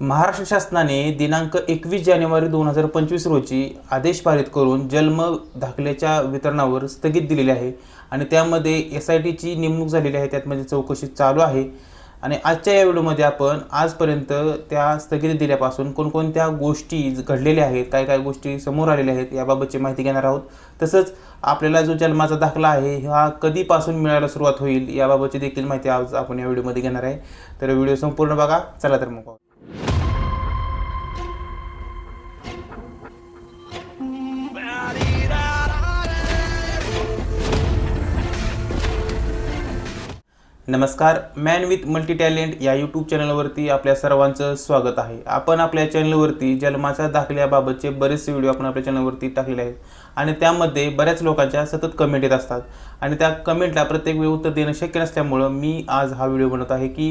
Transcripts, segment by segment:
महाराष्ट्र शासनाने दिनांक एकवीस जानेवारी दोन हजार पंचवीस रोजी आदेश पारित करून जन्म दाखल्याच्या वितरणावर स्थगित दिलेली आहे आणि त्यामध्ये एस आय टीची नेमणूक झालेली आहे. त्यात म्हणजे चौकशी चालू आहे. आणि आजच्या या व्हिडिओमध्ये आपण आजपर्यंत त्या स्थगिती दिल्यापासून कोणकोणत्या गोष्टी घडलेल्या आहेत काय काय गोष्टी समोर आलेल्या आहेत याबाबतची माहिती घेणार आहोत. तसंच आपल्याला जो जन्माचा दाखला आहे हा कधीपासून मिळायला सुरुवात होईल याबाबतची देखील माहिती आज आपण या व्हिडिओमध्ये घेणार आहे. तर व्हिडिओ संपूर्ण बघा. चला तर मग नमस्कार मॅन विथ मल्टी टॅलेंट या यूट्यूब चॅनलवरती आपल्या सर्वांचं स्वागत आहे. आपण आपल्या चॅनलवरती जन्माच्या दाखल्याबाबतचे बरेचसे व्हिडिओ आपण आपल्या चॅनलवरती टाकलेले आहेत. आणि त्यामध्ये बऱ्याच लोकांच्या सतत कमेंट येत असतात. आणि त्या कमेंटला प्रत्येक वेळी उत्तर देणं शक्य नसल्यामुळं मी आज हा व्हिडिओ बनवत आहे की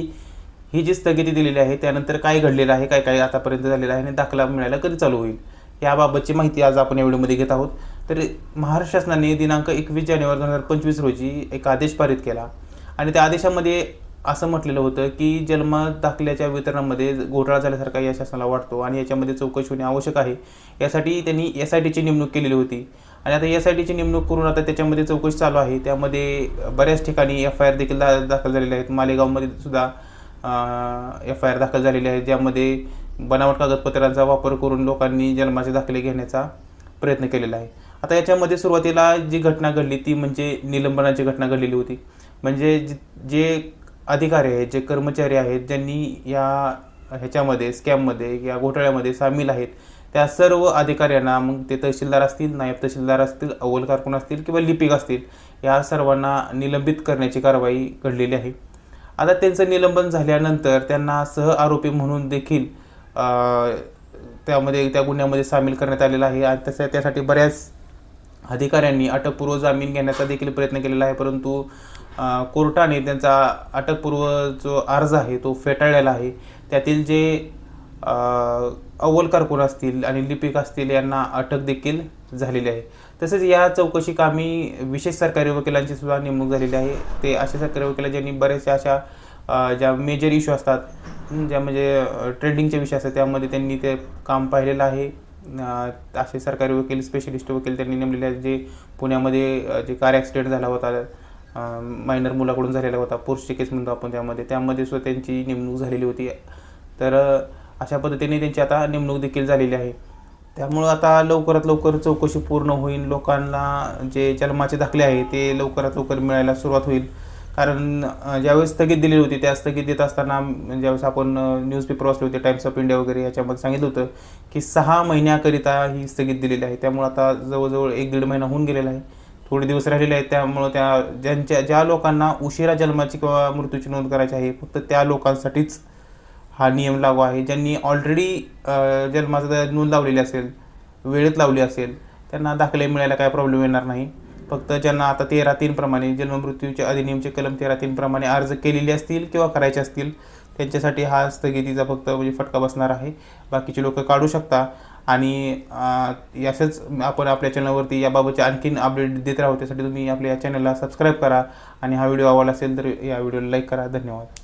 ही जी स्थगिती दिलेली आहे त्यानंतर काय घडलेलं आहे काय काय आतापर्यंत झालेलं आहे आणि दाखला मिळायला कधी चालू होईल याबाबतची माहिती आज आपण या व्हिडिओमध्ये घेत आहोत. तर महाराष्ट्र शासनाने दिनांक एकवीस जानेवारी दोन हजार पंचवीस रोजी एक आदेश पारित केला. आणि त्या आदेशामध्ये असं म्हटलेलं होतं की जन्म दाखल्याच्या वितरणामध्ये घोटाळा झाल्यासारखा या शासनाला वाटतो आणि याच्यामध्ये चौकशी होणे आवश्यक आहे. यासाठी त्यांनी एस आय टीची नेमणूक केलेली होती. आणि आता एस आय टीची नेमणूक करून आता त्याच्यामध्ये चौकशी चालू आहे. त्यामध्ये बऱ्याच ठिकाणी एफ आय आर देखील दा दाखल झालेले आहेत. मालेगावमध्ये सुद्धा एफ आय आर दाखल झालेले आहे ज्यामध्ये बनावट कागदपत्रांचा वापर करून लोकांनी जन्माचे दाखले घेण्याचा प्रयत्न केलेला आहे. आता याच्यामध्ये सुरुवातीला जी घटना घडली ती म्हणजे निलंबनाची घटना घडलेली होती. म्हणजे जे जे अधिकारी आहेत जे कर्मचारी आहेत ज्यांनी या ह्याच्यामध्ये स्कॅममध्ये या घोटाळ्यामध्ये सामील आहेत त्या सर्व अधिकाऱ्यांना मग ते तहसीलदार असतील नायब तहसीलदार असतील अव्वल कारकून असतील किंवा लिपिक असतील या सर्वांना निलंबित करण्याची कारवाई घडलेली आहे. आता त्यांचं निलंबन झाल्यानंतर त्यांना सह आरोपी म्हणून देखील त्यामध्ये त्या गुन्ह्यामध्ये सामील करण्यात आलेला आहे आणि तसं त्यासाठी बऱ्याच अधिकाऱ्यांनी अटकपूर्व जामीन घेण्याचा देखील प्रयत्न केलेला आहे परंतु कोर्टाने त्यांचा अटकपूर्व जो अर्ज आहे तो फेटाळलेला आहे. त्यातील जे अव्वलकार अव्वल कारकून असतील आणि लिपिक असतील यांना अटक देखील झालेली आहे. तसेच या चौकशी कामी विशेष सरकारी वकिलांची सुद्धा नेमणूक झालेली आहे. ते अशा सरकारी वकील ज्यांनी बऱ्याचशा अशा ज्या मेजर इश्यू असतात ज्या म्हणजे ट्रेंडिंगचे विषय असतात त्यामध्ये त्यांनी ते काम पाहिलेलं आहे. असे सरकारी वकील स्पेशलिस्ट वकील त्यांनी नेमलेले आहेत जे पुण्यामध्ये जे कार ॲक्सिडेंट झाला होता. मायनर मुलाकडून झालेला होता. पोर्सची केस म्हणतो आपण त्यामध्ये. त्यामध्ये सुद्धा त्यांची नेमणूक झालेली होती. तर अशा पद्धतीने त्यांची आता नेमणूक देखील झालेली आहे. त्यामुळं आता लवकरात लवकर चौकशी पूर्ण होईल. लोकांना जे जन्माचे दाखले आहे ते लवकरात लवकर मिळायला सुरुवात होईल. कारण ज्यावेळेस स्थगित दिलेली होती त्या स्थगित देत असताना म्हणजे ज्यावेळेस आपण न्यूजपेपर वाचले होते टाइम्स ऑफ इंडिया वगैरे याच्यामध्ये सांगितलं होतं की सहा महिन्याकरिता ही स्थगित दिलेली आहे. त्यामुळे आता जवळजवळ एक दीड महिना होऊन गेलेला आहे. थोडे दिवस राहिलेले आहेत त्यामुळं त्या ज्यांच्या ज्या लोकांना उशिरा जन्माची किंवा मृत्यूची नोंद करायची आहे फक्त त्या लोकांसाठीच हा नियम लागू आहे. ज्यांनी ऑलरेडी जन्माचं नोंद लावलेली असेल वेळेत लावली असेल त्यांना दाखले मिळायला काय प्रॉब्लेम येणार नाही. फक्त ज्यांना आता तेरा तीनप्रमाणे जन्ममृत्यूच्या अधिनियमचे कलम तेरा तीनप्रमाणे अर्ज केलेले असतील किंवा करायचे असतील त्यांच्यासाठी हा स्थगितीचा फक्त म्हणजे फटका बसणार आहे. बाकीचे लोक काढू शकता. आणि अं, असंच आपण आपल्या चॅनलवरती याबाबतचे आणखीन अपडेट देत राहू. त्यासाठी तुम्ही आपल्या चॅनलला सबस्क्राईब करा आणि हा व्हिडिओ आवडला असेल तर या व्हिडिओला लाईक करा. धन्यवाद.